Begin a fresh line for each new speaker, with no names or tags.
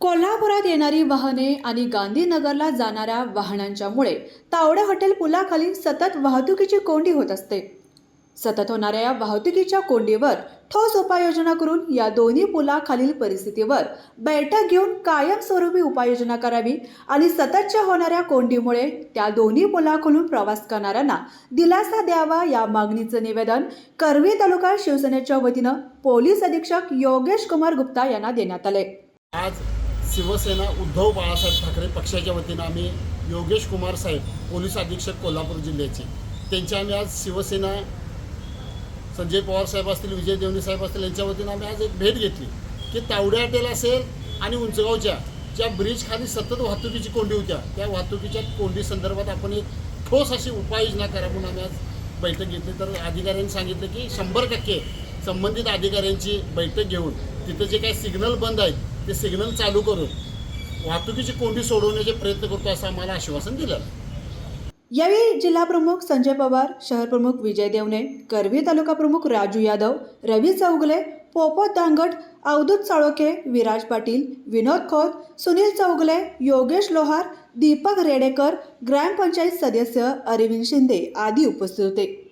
कोल्हापुरात येणारी वाहने आणि गांधीनगरला जाणाऱ्या वाहनांच्यामुळे तावडे हॉटेल पुलाखाली सतत वाहतुकीची कोंडी होत असते. सतत होणाऱ्या या वाहतुकीच्या कोंडीवर ठोस उपाययोजना करून या दोन्ही पुलाखालील परिस्थितीवर बैठक घेऊन कायमस्वरूपी उपाययोजना करावी आणि सततच्या होणाऱ्या कोंडीमुळे त्या दोन्ही पुलाखालून प्रवास करणाऱ्यांना दिलासा द्यावा या मागणीचं निवेदन करवी तालुका शिवसेनेच्या वतीनं पोलीस अधीक्षक योगेश कुमार गुप्ता यांना देण्यात आले
आज शिवसेना उद्धव बाळासाहेब ठाकरे पक्षाच्या वतीनं आम्ही योगेश कुमार साहेब पोलीस अधीक्षक कोल्हापूर जिल्ह्याचे. त्यांच्या आम्ही आज शिवसेना संजय पवार साहेब असतील विजय देवणी साहेब असतील यांच्या वतीनं आम्ही आज एक भेट घेतली की तावड्या हॉटेल असेल आणि उंचगावच्या ज्या ब्रिजखाली सतत वाहतुकीची कोंडी होत्या त्या वाहतुकीच्या कोंडी संदर्भात आपण एक ठोस अशी उपाययोजना करा म्हणून आम्ही आज बैठक घेतली. तर अधिकाऱ्यांनी सांगितलं की शंभर टक्के संबंधित अधिकाऱ्यांची बैठक घेऊन तिथं जे काही सिग्नल बंद आहेत ते सिग्नल चालू करून वाहतुकीची कोंडी सोडवण्याचे प्रयत्न करतो असं आम्हाला आश्वासन दिलं.
यावेळी जिल्हा प्रमुख संजय पवार शहर प्रमुख विजय देवणे करवी तालुका प्रमुख राजू यादव रवी चौगले पोपो दांगट अवधूत चाळोके विराज पाटील विनोद खोत सुनील चौगले योगेश लोहार दीपक रेडेकर ग्रामपंचायत सदस्य अरविंद शिंदे आदी उपस्थित होते.